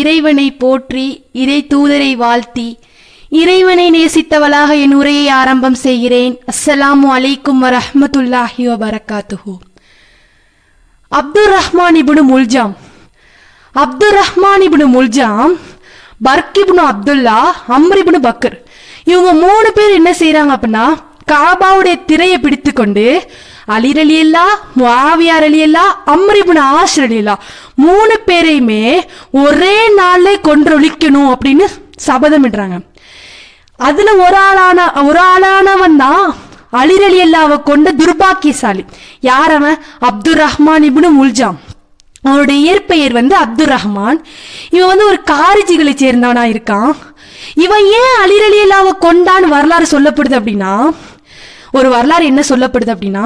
இறைவனை போற்றி இறை தூதரை வாழ்த்தி இறைவனை நேசித்தவளாக என் உரையை ஆரம்பம் செய்கிறேன். அஸ்ஸலாமு அலைக்கும் வரஹமத்துல்லாஹி வபரகாத்துஹு. அப்துல் ரஹ்மான் இபுனு முல்ஜாம். அப்துல் ரஹ்மான் இபுனு முல்ஜாம் பர்கிபுனு அப்துல்லா அம்ரிபுனு பக்கர் இவங்க மூணு பேர் என்ன செய்யறாங்க அப்படின்னா காபாவுடைய திரையை பிடித்து கொண்டு அலிர் அலி அல்லா முஆவியார் அலி அல்லா அம்ர் ஆஷர் அலி அல்லா மூணு பேரையுமே ஒரே நாள்ல கொன்றொழிக்கணும் அப்படின்னு சபதமிடுறாங்க. அதுல ஒரு ஆளான ஒரு ஆளானவன் தான் அலிரலி அல்லாவை கொண்ட துர்பாக்கியசாலி. யார் அவன்? அப்துல் ரஹ்மான் இப்னு முல்ஜாம். அவனுடைய இயற்பெயர் வந்து அப்துல் ரஹ்மான் இவன் வந்து ஒரு காரிஜிகளை சேர்ந்தவனா இருக்கான். இவன் ஏன் அலிரலி அல்லாவை கொண்டான்னு வரலாறு சொல்லப்படுது அப்படின்னா ஒரு வரலாறு என்ன சொல்லப்படுது அப்படின்னா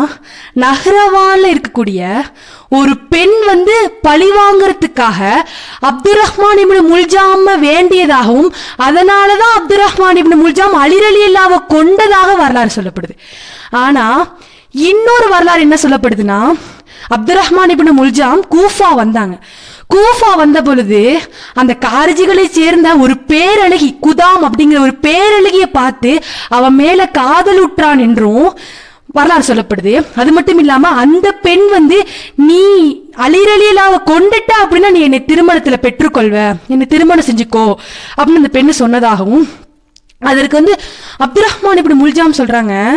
நஹ்ரவான்ல இருக்கக்கூடிய ஒரு பெண் வந்து பழி வாங்கறதுக்காக அப்துர் ரஹ்மான் இப்னு முல்ஜாம வேண்டியதாகவும் அதனாலதான் தான் ரஹ்மான் இப்னு முல்ஜாம் அலிர் இல்லாத கொண்டதாக வரலாறு சொல்லப்படுது. ஆனா இன்னொரு வரலாறு என்ன சொல்லப்படுதுன்னா அப்துர் ரஹ்மான் இப்னு முல்ஜாம் கூஃபா வந்தாங்க. கூஃபா வந்த பொழுது அந்த காரிஜிகளை சேர்ந்த ஒரு பேரழகி குதாம் அப்படிங்கிற ஒரு பேரழகியை பார்த்து அவன் மேல காதலுற்றான் என்றும் வரலாறு சொல்லப்படுது. அது மட்டும் இல்லாம அந்த பெண் வந்து நீ அலிரலியலாவை கொண்டுட்ட அப்படின்னா நீ என்னை திருமணத்துல பெற்றுக்கொள்வ. என்னை திருமணம் செஞ்சுக்கோ. அப்படின்னு அந்த பெண்ணு சொன்னதாகவும் அதற்கு வந்து அப்துல் ரஹ்மான் இப்படி முல்ஜாம் சொல்றாங்க.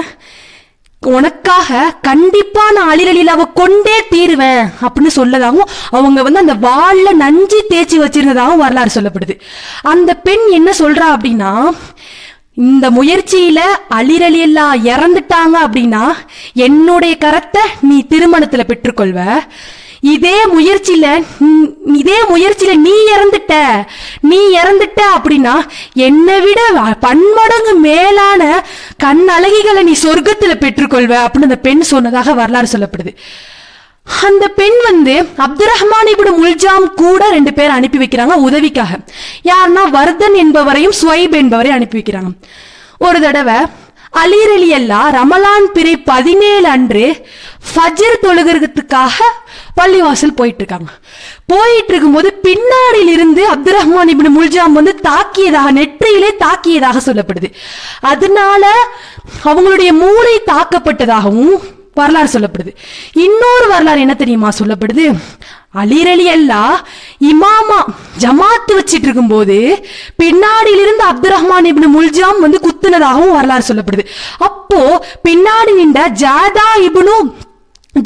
உனக்காக கண்டிப்பா நான் அலிரலிலாவை கொண்டே தீருவேன் அப்படின்னு சொல்லதாகவும் அவங்க வந்து அந்த வாள்ல நஞ்சு தேய்ச்சி வச்சிருந்ததாகவும் வரலாறு சொல்லப்படுது. அந்த பெண் என்ன சொல்றா அப்படின்னா இந்த முயற்சியில அலிரலியல்லா இறந்துட்டாங்க அப்படின்னா என்னுடைய கரத்தை நீ திருமணத்துல பெற்றுக்கொள்வ இதே முயற்சியில இதே முயற்சியில நீ இறந்துட்ட. நீ இறந்துட்ட அப்படின்னா என்னை விட பன்மடங்கு மேலான கண் அழகிகளை நீ சொர்க்கத்துல பெற்றுக்கொள்வ அப்படின்னு அந்த பெண் சொன்னதாக வரலாறு சொல்லப்படுது. அந்த பெண் வந்து அப்துல் ரஹ்மான் இப்னு முல்ஜாம் கூட ரெண்டு பேர் அனுப்பி வைக்கிறாங்க உதவிக்காக. யாருன்னா வர்தன் என்பவரையும் ஸ்வைப் என்பவரையும் அனுப்பி வைக்கிறாங்க. ஒரு தடவை அலீர் அலி அல்லா ரமலான் பிறை பதினேழு அன்று ஃபஜர் தொழுகிறதுக்காக பள்ளிவாசல் போயிட்டு இருக்காங்க போயிட்டு இருக்கும்போது பின்னாடியில் இருந்து அப்துல் ரஹ்மான் இப்னு முல்ஜாம் வந்து தாக்கியதாக நெற்றியிலே தாக்கியதாக சொல்லப்படுது. அதனால அவங்களுடைய மூளை தாக்கப்பட்டதாகவும் வரலாறு சொல்லப்படுது. இன்னொரு வரலாறு என்ன தெரியுமா சொல்லப்படுது? அலிரலி அல்லா இமாமா ஜமாத்து வச்சிட்டு இருக்கும்போது பின்னாடியிலிருந்து அப்துல் ரஹ்மான் இப்னு முல்ஜாம் வந்து குத்துனதாகவும் வரலாறு சொல்லப்படுது. அப்போ பின்னாடி நின்ற ஜாதா இப்னு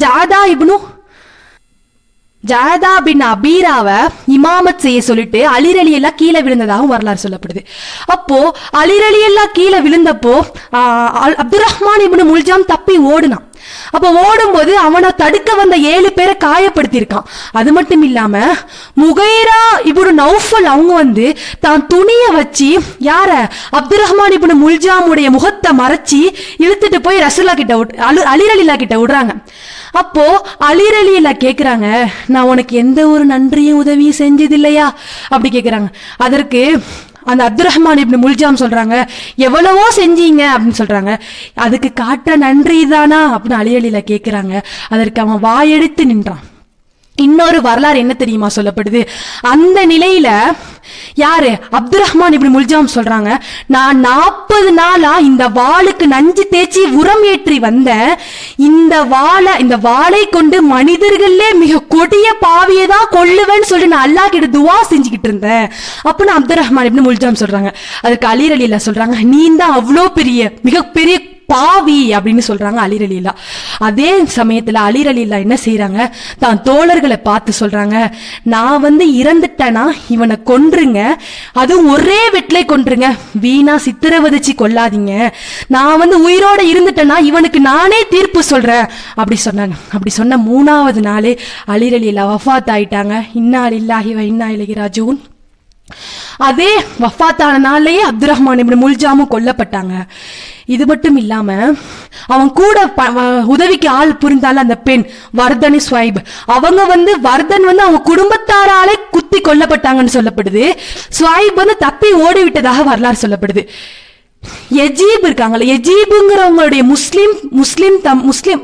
ஜாதா இப்னு ஜாதா பின் அபீராவை இமாமத் செய்ய சொல்லிட்டு அலிரலி எல்லாம் கீழே விழுந்ததாகவும் வரலாறு சொல்லப்படுது. அப்போ அலிரலி எல்லாம் கீழே விழுந்தப்போ அப்துல் ரஹ்மான் இப்னு முல்ஜாம் தப்பி ஓடுனான். அப்போ ஓடும்போது அவனை தடுக்க வந்த ஏழு பேரை காயப்படுத்தியிருக்கான். அது மட்டும் இல்லாம முகைரா இப்படி நௌஃபல் அவங்க வந்து தான் துணியை வச்சு யார? அப்துல் ரஹ்மான் இப்படி முல்ஜாமுடைய முகத்தை மறைச்சி இழுத்துட்டு போய் ரசுல்லா கிட்ட அலு அலிரலிலா கிட்ட விடுறாங்க. அப்போ அலிரலியில கேக்குறாங்க நான் உனக்கு எந்த ஒரு நன்றியும் உதவியும் செஞ்சது இல்லையா அப்படி கேக்குறாங்க. அதற்கு அந்த அப்துல் ரஹ்மான் இப்படி முல்ஜாம் சொல்றாங்க எவ்வளவோ செஞ்சீங்க அப்படின்னு சொல்றாங்க. அதுக்கு காட்ட நன்றி தானா அப்படின்னு அலிரலியில கேக்குறாங்க. அதற்கு அவன் வாயெடுத்து நின்றான். இன்னொரு வரலாறு என்ன தெரியுமா சொல்லப்படுது? அந்த நிலையில யாரு? அப்துல் ரஹ்மான் இப்படி முல்ஜாம் சொல்றாங்க நான் நாற்பது நாளா இந்த வாளுக்கு நஞ்சு தேய்ச்சி உரம் ஏற்றி வந்தேன் இந்த வாளை இந்த வாளை கொண்டு மனிதர்களே மிக கொடிய பாவியை தான் கொள்ளுவேன்னு சொல்லி நான் அல்லாஹ் கிட்ட துவா செஞ்சுக்கிட்டு இருந்தேன். அப்படின்னு அப்துல் ரஹ்மான் இப்படி முல்ஜாம் சொல்றாங்க. அதுக்கு அலீர் சொல்றாங்க நீ தான் அவ்வளோ பெரிய மிகப்பெரிய பாவி அப்படின்னு சொல்றாங்க அலிரலீலா அதே சமயத்துல அலிரலீலா என்ன செய்யறாங்க தான் தோழர்களை பார்த்து சொல்றாங்க நான் வந்து இறந்துட்டேனா? இவனை கொன்றுங்க. அதுவும் ஒரே வெட்டிலே கொன்றுங்க. வீணா சித்திரவதைச்சு கொல்லாதீங்க. நான் வந்து உயிரோட இருந்துட்டேனா? இவனுக்கு நானே தீர்ப்பு சொல்றேன். அப்படி சொன்னாங்க. அப்படி சொன்ன மூணாவது நாளே அலிரலீலா வஃபாத் ஆயிட்டாங்க. இன்னா இல்லாஹி இன்னா இலகி ராஜூன் அதே வஃபாத்தான நாள்லயே அப்துல் ரஹ்மான் இப்படி முல்ஜாமும் கொல்லப்பட்டாங்க. இது மட்டும் இல்லாம அவன் கூட உதவிக்கு ஆள் புரிந்தால அந்த பெண் வர்தனி ஸ்வைப் அவங்க வந்து வர்தன் வந்து அவங்க குடும்பத்தாராலே குத்தி கொல்லப்பட்டாங்கன்னு சொல்லப்படுது. ஸ்வைப் வந்து தப்பி ஓடி விட்டதாக வரலாறு சொல்லப்படுது. எஜீப் இருக்காங்கல்ல எஜீபுங்கிறவங்களுடைய முஸ்லீம் முஸ்லீம் தம் முஸ்லீம்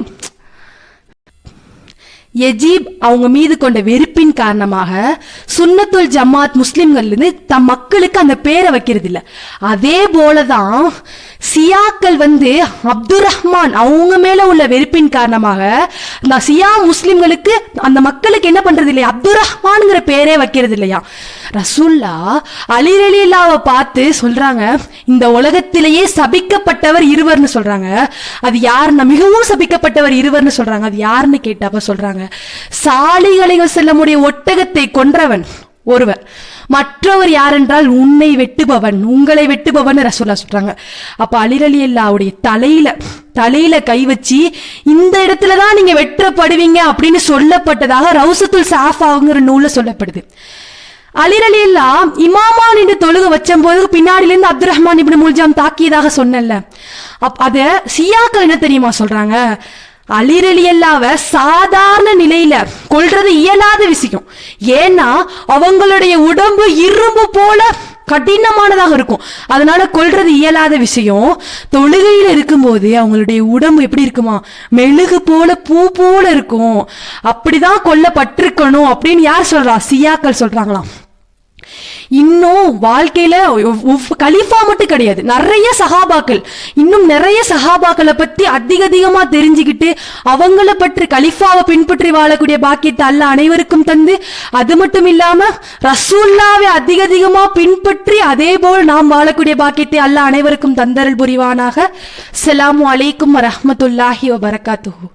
எஜீப் அவங்க மீது கொண்ட வெறுப்பின் காரணமாக சுன்னத்துல் ஜமாத் முஸ்லிம்கள்லேருந்து தம் மக்களுக்கு அந்த பேரை வைக்கிறது இல்ல அதே போலதான் சியாக்கள் வந்து அப்துல் ரஹ்மான் அவங்க மேல உள்ள வெறுப்பின் காரணமாக இந்த சியா முஸ்லிம்களுக்கு அந்த மக்களுக்கு என்ன பண்றது இல்லையா அப்துல் ரஹ்மான்ங்கிற பேரே வைக்கிறது இல்லையா ரசூல்லா அலிரலிலாவை பார்த்து சொல்றாங்க இந்த உலகத்திலேயே சபிக்கப்பட்டவர் இருவர்னு சொல்றாங்க. அது யாருன்னா மிகவும் சபிக்கப்பட்டவர் இருவர்னு சொல்றாங்க. அது யாருன்னு கேட்டப்ப சொல்றாங்க. சாலிகளை செல்லமுடைய ஒட்டகத்தை கொன்றவன் ஒருவன். மற்றவர் யாரென்றால் உன்னை வெட்டுபவன் உங்களை வெட்டுபவன் ரசூல்லா சொல்றாங்க. அப்ப அலிரலி அல்லாவுடைய தலையில தலையில கை வச்சு இந்த இடத்துல தான் நீங்க வெட்டப்படுவீங்க அப்படின்னு சொல்லப்பட்டதாக ரவுசத்துல் சாஃபாங்கிற நூல்ல சொல்லப்படுது. அலிரலி அல்லா இமாமா நின்று தொழுக வச்சம்போது பின்னாடில இருந்து அப்துல் ரஹ்மான் இப்படி முல்ஜாம் தாக்கியதாக சொன்னேன்ல. அப் அத சியாக்கள் என்ன தெரியுமா சொல்றாங்க? அலிரலி சாதாரண நிலையில கொள்றது இயலாத விஷயம் ஏன்னா அவங்களுடைய உடம்பு இரும்பு போல கடினமானதாக இருக்கும். அதனால கொல்றது இயலாத விஷயம். தொழுகையில் இருக்கும்போது அவங்களுடைய உடம்பு எப்படி இருக்குமா? மெழுகு போல பூ போல இருக்கும். அப்படிதான் கொல்லப்பட்டிருக்கணும் அப்படின்னு யார் சொல்றா? சியாக்கள் சொல்றாங்களாம். இன்னும் வாழ்க்கையில கலீஃபா மட்டும் கிடையாது. நிறைய சஹாபாக்கள். இன்னும் நிறைய சஹாபாக்களை பத்தி அதிக அதிகமா தெரிஞ்சுக்கிட்டு அவங்கள பற்றி கலிஃபாவை பின்பற்றி வாழக்கூடிய பாக்கியத்தை அல்ல அனைவருக்கும் தந்து அது மட்டும் இல்லாம ரசூல்லாவை அதிக அதிகமா பின்பற்றி அதே போல் நாம் வாழக்கூடிய பாக்கியத்தை அல்ல அனைவருக்கும் தந்தரல் புரிவானாக. அஸ்ஸலாமு அலைக்கும் வரஹ்மத்துல்லாஹி வபரகாத்துஹு.